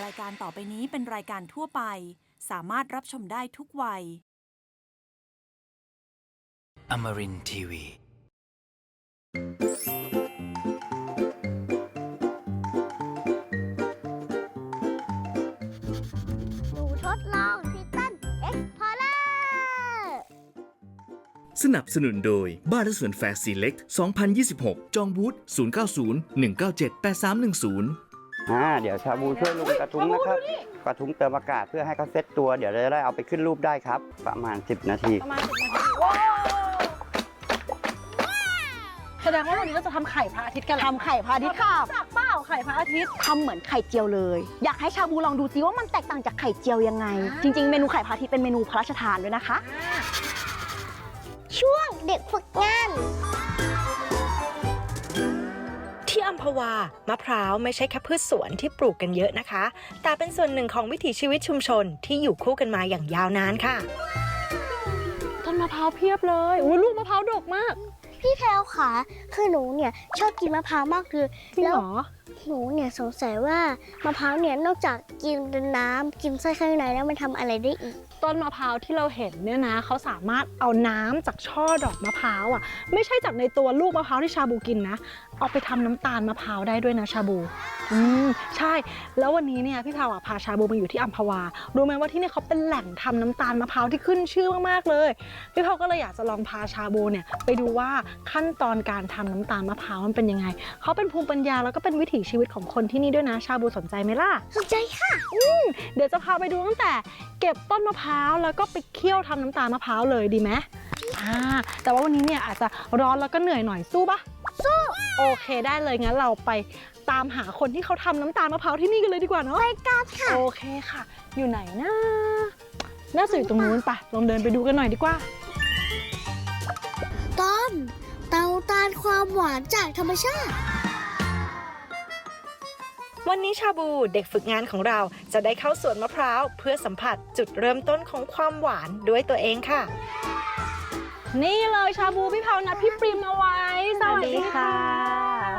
รายการต่อไปนี้เป็นรายการทั่วไป สามารถรับชมได้ทุกวัย Amarin Tiwi. หนูทดลองทิตันเอ็กพอร์เลอร์สนับสนุนโดย บ้านและสวนแฟร์ซีเล็ก2026 จองบูธ090 197 8310 อ่าเดี๋ยวชาบูช่วยลุงกระทุ้งนะครับ กระทุ้งเติมอากาศเพื่อให้เขาเซ็ตตัว เดี๋ยวเราจะได้เอาไปขึ้นรูปได้ครับ ประมาณ 10 นาที ประมาณสิบนาทีว้าวแสดงว่าวันนี้เราจะทำไข่พระอาทิตย์กันเหรอทำไข่พระอาทิตย์ค่ะจากเปล่าไข่พระอาทิตย์ทำเหมือนไข่เจียวเลย อยากให้ชาบูลองดูซิว่ามันแตกต่างจากไข่เจียวยังไงอ่าจริง ๆ เมนูไข่พระอาทิตย์เป็นเมนูพระราชทานด้วยนะคะ ช่วงเด็กฝึกงาน ที่อัมพวามะพร้าวไม่ใช่แค่พืชสวนที่ปลูกกันเยอะนะคะ แต่เป็นส่วนหนึ่งของวิถีชีวิตชุมชนที่อยู่คู่กันมาอย่างยาวนานค่ะ ต้นมะพร้าวเพียบเลยอุ้ยลูกมะพร้าวดกมากพี่แพลวค่ะ คือหนูเนี่ยชอบกินมะพร้าวมากคือจริงแล้วเหรอหนูเนี่ยสงสัยว่ามะพร้าวเนี่ยนอกจากกินเป็นน้ำกินไส้ข้างในแล้วมันทำอะไรได้อีก ต้นมะพร้าวที่เราเห็นเนี่ยนะเขาสามารถเอาน้ำจากช่อดอกมะพร้าวอะ ไม่ใช่จากในตัวลูกมะพร้าวที่ชาบูกินนะ เอาไปทำน้ำตาลมะพร้าวได้ด้วยนะชาบูอืมใช่ แล้ววันนี้เนี่ยพี่พาวอะพาชาบูมาอยู่ที่อัมพวารู้ไหมว่าที่เนี่ยเขาเป็นแหล่งทำน้ำตาลมะพร้าวที่ขึ้นชื่อมากๆเลย พี่พาวก็เลยอยากจะลองพาชาบูเนี่ยไปดูว่าขั้นตอนการทำน้ำตาลมะพร้าวมันเป็นยังไงเขาเป็นภูมิปัญญาแล้วก็เป็นวิถีชีวิตของคนที่นี่ด้วยนะ ชาบูสนใจไหมล่ะสนใจค่ะเดี๋ยวจะพาไปดูตั้งแต่ เก็บต้นมะพร้าวแล้วก็ไปเคี่ยวทำน้ำตาลมะพร้าวเลยดีไหมอ่าแต่ว่าวันนี้เนี่ยอาจจะร้อนแล้วก็เหนื่อยหน่อยสู้ปะสู้โอเคได้เลยงั้นเราไปตามหาคนที่เขาทำน้ำตาลมะพร้าวที่นี่กันเลยดีกว่าเนาะไปกันค่ะโอเคค่ะ อยู่ไหนนะน่าจะอยู่ตรงนู้นปะลองเดินไปดูกันหน่อยดีกว่าต้นเตาตาลความหวานจากธรรมชาติ วันนี้ชาบูเด็กฝึกงานของเราจะได้เข้าสวนมะพร้าวเพื่อสัมผัสจุดเริ่มต้นของความหวานด้วยตัวเองค่ะ นี่เลยชาบูพี่เผานัดพี่ปริมเอาไว้ สวัสดีค่ะ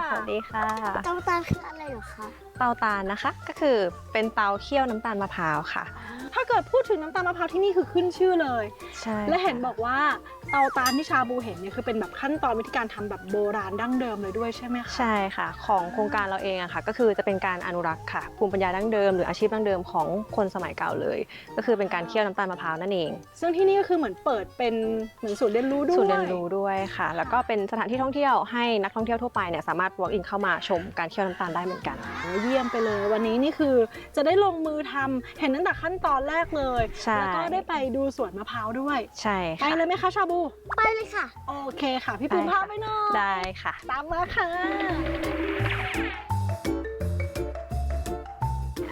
สวัสดีค่ะ เตาตาลคืออะไรเหรอคะ เตาตาลนะคะ ก็คือเป็นเตาเคี่ยวน้ำตาลมะพร้าวค่ะ ถ้าเกิดพูดถึงน้ำตาลมะพร้าวที่นี่คือขึ้นชื่อเลย ใช่ และเห็นค่ะบอกว่า เตาตาลที่ชาบูเห็นเนี่ยคือเป็นแบบขั้นตอนวิธีการทำแบบโบราณดั้งเดิมเลยด้วยใช่ไหมคะใช่ค่ะ ของโครงการเราเองอะค่ะ ก็คือจะเป็นการอนุรักษ์ค่ะ ภูมิปัญญาดั้งเดิมหรืออาชีพดั้งเดิมของคนสมัยเก่าเลย ก็คือเป็นการเคี่ยวน้ำตาลมะพร้าวนั่นเอง ซึ่งที่นี่ก็คือเหมือนเปิดเป็นเหมือนศูนย์เรียนรู้ด้วยศูนย์เรียนรู้ด้วยค่ะ แล้วก็เป็นสถานที่ท่องเที่ยวให้นักท่องเที่ยวทั่วไปเนี่ยสามารถ walk in เข้ามาชมการเคี่ยวน้ำตาลได้เหมือนกันเยี่ยมไปเลย วันนี้นี่คือจะได้ลงมือทำเห็นตั้งแต่ขั้นตอนแรกเลยใช่แล้วก็ได้ไปดูสวนมะพร้าวด้วยใช่ไปค่ะเลยไหมคะชาบูไปเลยค่ะ โอเคค่ะ พี่ภูมิได้พาค่ะ ไปหน่อย ได้ค่ะ ตามมาค่ะ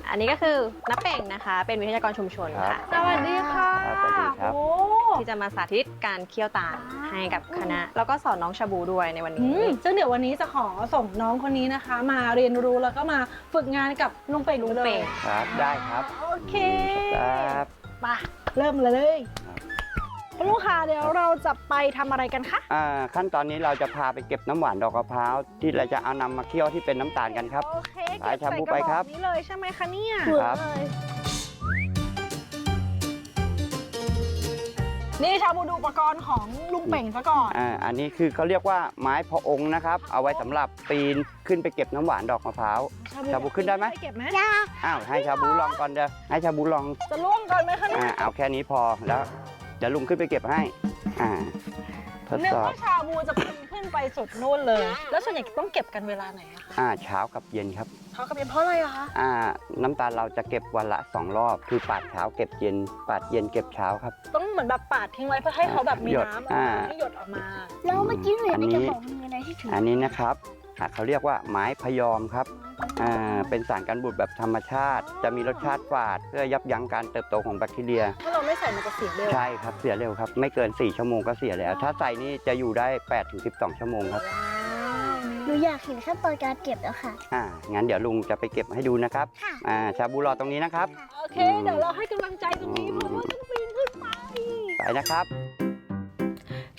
อันนี้ก็คือนับเป่งนะคะ เป็นวิทยากรชุมชนค่ะ สวัสดีค่ะครับสวัสดีครับ โอ้ ที่จะมาสาธิตการเคี่ยวตาลให้กับคณะ แล้วก็สอนน้องชาบูด้วยในวันอืนี้ มซึ่งเดี๋ยววันนี้จะขอส่งน้องคนนี้นะคะ มาเรียนรู้แล้วก็มาฝึกงานกับลุงเป่งลุงเลยเป่ง ครับ ได้ครับ โอเคครับ มาเริ่มเลยคุณ ลุงค่ะเดี๋ยวเราจะไปทำอะไรกันคะอ่าขั้นตอนนี้เราจะพาไปเก็บน้ำหวานดอกมะพร้าวที่เราจะเอานำมาเคี่ยวที่เป็นน้ำตาลกันครับ โอเคไปเก็บชาใส่บูกระไปบครัอบกนี้เลยใช่ไหมคะเนี่ยครับนี่ชาบูดูอุปกรณ์ของลุงเป่งซะก่อน อ่าอันนี้คือเขาเรียกว่าไม้พะองค์นะครับ เอาไว้สำหรับปีนขึ้นไปเก็บน้ำหวานดอกมะพร้าว ชาบูขึ้นได้ไหม เก็บไหมอ้าวให้ชาบูลองก่อนเด้อให้ชาบูลองจะล่วงก่อนไหมคะเนี่อ่ายเอาแค่นี้พอแล้วเดี๋ยวลุงขึ้นไปเก็บให้ อ่าทดนึกสอบว่าชาบูจะปีนขึ้นไปสุดนู่นเลย แล้วส่วนใหญ่ต้องเก็บกันเวลาไหนอะคะอ่าเช้ากับเย็นครับเขากับเป็นเพราะอะไรอะคะอ่า น้ำตาลเราจะเก็บวันละสองรอบ คือปาดเช้าเก็บเย็น ปาดเย็นเก็บเช้าครับ ต้องเหมือนแบบปาดทิ้งไว้เพื่อให้เขาแบบมีหยดน้ำออกอ่ามาให้หยดออกมาแล้วเมื่อกี้หนูเห็นในอันนี้กระป๋องมีอะไรที่ถืออันนี้นะครับอ่าเขาเรียกว่าไม้พยอมครับอ่า เป็นสารกันบูดแบบธรรมชาติ จะมีรสชาติฝาด เพื่อยับยั้งการเติบโตของแบคทีเรีย ถ้าเราไม่ใส่มันจะเสียเร็วใช่ครับเสียเร็วครับ ไม่เกิน 4 ชั่วโมงก็เสียแล้ว ถ้าใส่นี่จะอยู่ได้8ถึง12 ชั่วโมงครับหนูอยากเห็นขั้นตอนการเก็บแล้วค่ะ อ่างั้นเดี๋ยวลุงจะไปเก็บให้ดูนะครับค่ะอ่าชาบูรอตรงนี้นะครับ โอเค เดี๋ยวเราให้กำลังใจตรงนี้เพราะว่าต้องปีนขึ้นไป ไปนะครับ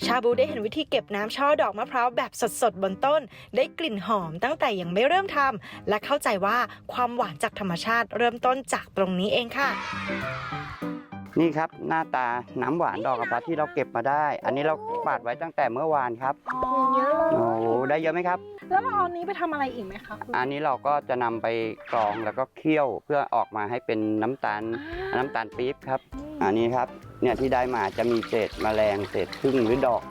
ชาบูได้เห็นวิธีเก็บน้ำช่อดอกมะพร้าวแบบสดๆบนต้น ได้กลิ่นหอมตั้งแต่ยังไม่เริ่มทำและเข้าใจว่าความหวานจากธรรมชาติเริ่มต้นจากตรงนี้เองค่ะ นี่ครับหน้าตาน้ำหวานดอกกระพัดที่เราเก็บมาได้ อันนี้เราปาดไว้ตั้งแต่เมื่อวานครับเยอะเลยโอ้โหได้เยอะไหมครับ แล้วเราเอาอันนี้ไปทำอะไรอีกไหมคะคุณอันนี้เราก็จะนำไปกรองแล้วก็เคี่ยวเพื่อออกมาให้เป็นน้ำตาลน้ำตาลปี๊บครับ อันนี้ครับ เนี่ยที่ได้มาจะมีเศษแมลงเศษพึ่งหรือดอก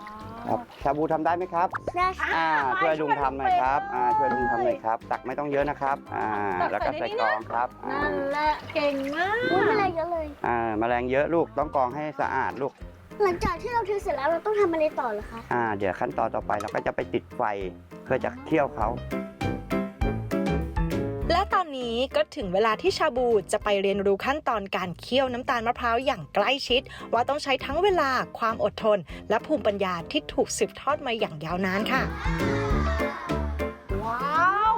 ครับชาบูทำได้ไหมครับ ได้ค่ะอ่าช่วยลุงทำหน่อยครับอ่าช่วยลุงทำหน่อยครับ ตักไม่ต้องเยอะนะครับอ่าแล้วก็ใส่กรองครับอ่านั่นแหละเก่งมากอุ้ยอะไรเยอะเลย อ่าแมลงเยอะลูกต้องกรองให้สะอาดลูก หลังจากที่เราถือเสร็จแล้วเราต้องทำอะไรต่อเหรอคะ อ่า เดี๋ยวขั้นตอนต่อไปเราก็จะไปติดไฟเพื่อจะเคี่ยวเขา และตอนนี้ก็ถึงเวลาที่ชาบูจะไปเรียนรู้ขั้นตอนการเคี่ยวน้ำตาลมะพร้าวอย่างใกล้ชิด ว่าต้องใช้ทั้งเวลาความอดทน และภูมิปัญญาที่ถูกสืบทอดมาอย่างยาวนานค่ะ ว้าว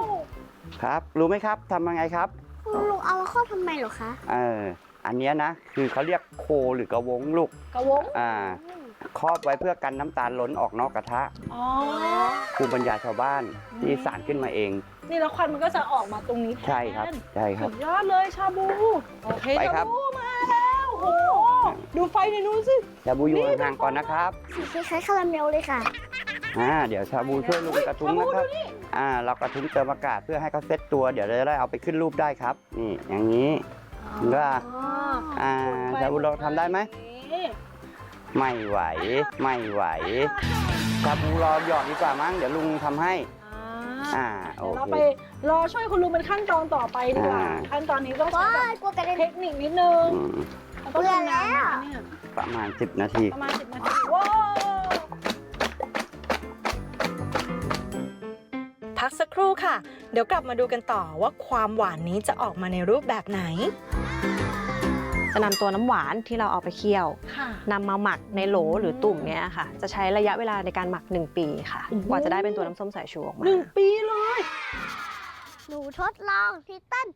ครับ รู้ไหมครับทำยังไงครับคุณลุงเอามาครอบทำไมเหรอคะ เอออันเนี้ยนะ คือเขาเรียกโคหรือกระวงลูก กระวง อ่า ครอบไว้เพื่อกันน้ำตาลล้นออกนอกกระทะอ๋อ ภูมิปัญญาชาวบ้านที่สานขึ้นมาเอง นี่แล้วควันมันก็จะออกมาตรงนี้แทนใช่ครับใช่ครัสุบ ดยอดเลยชาบู โอเคไปครัชาบบูมาแล้วโอ้โห ดูไฟในนู้นสิ ชาบูอยู่ห่างๆก่อนนะครับสีคล้ายๆคาราเมลเลยค่ะ อ่าเดี๋ยวชาบูช่วยลุงกระทุ้งนะครับอ่าเรากระทุ้งเติมอากาศเพื่อให้เขาเซ็ตตัวเดี๋ยวเราจะได้เอาไปขึ้นรูปได้ครับนี่อย่างนี้ก็อ่าชาบูเราทำได้ไหม นี่ ไม่ไหว ไม่ไหวชาบูรอหยอดดีกว่ามั้ง เดี๋ยวลุงทำให้อ่าอ่า โอเดี๋ยวเราเค ไปรอช่วยคุณลุงเป็นขั้นตอนต่อไปดีกว่า อ่า ขั้นตอนนี้ต้องใช้ว้าแบบยกลัวกระเด็น เทคนิคนิดนึงอืมเราต้องทำงานนะคะเนี่ยประมาณ 10 นาที ประมาณ10นาทีว้าวพักสักครู่ค่ะ เดี๋ยวกลับมาดูกันต่อว่าความหวานนี้จะออกมาในรูปแบบไหน จะนำตัวน้ำหวานที่เราเอาไปเคี่ยวค่ะ นำมาหมักในโหลหรือตุ่มเนี้ยค่ะ จะใช้ระยะเวลาในการหมัก 1 ปีค่ะ โอ้โห กว่าจะได้เป็นตัวน้ำส้มสายชูออกมา หนึ่งปีเลย หนูทดลองทิตัน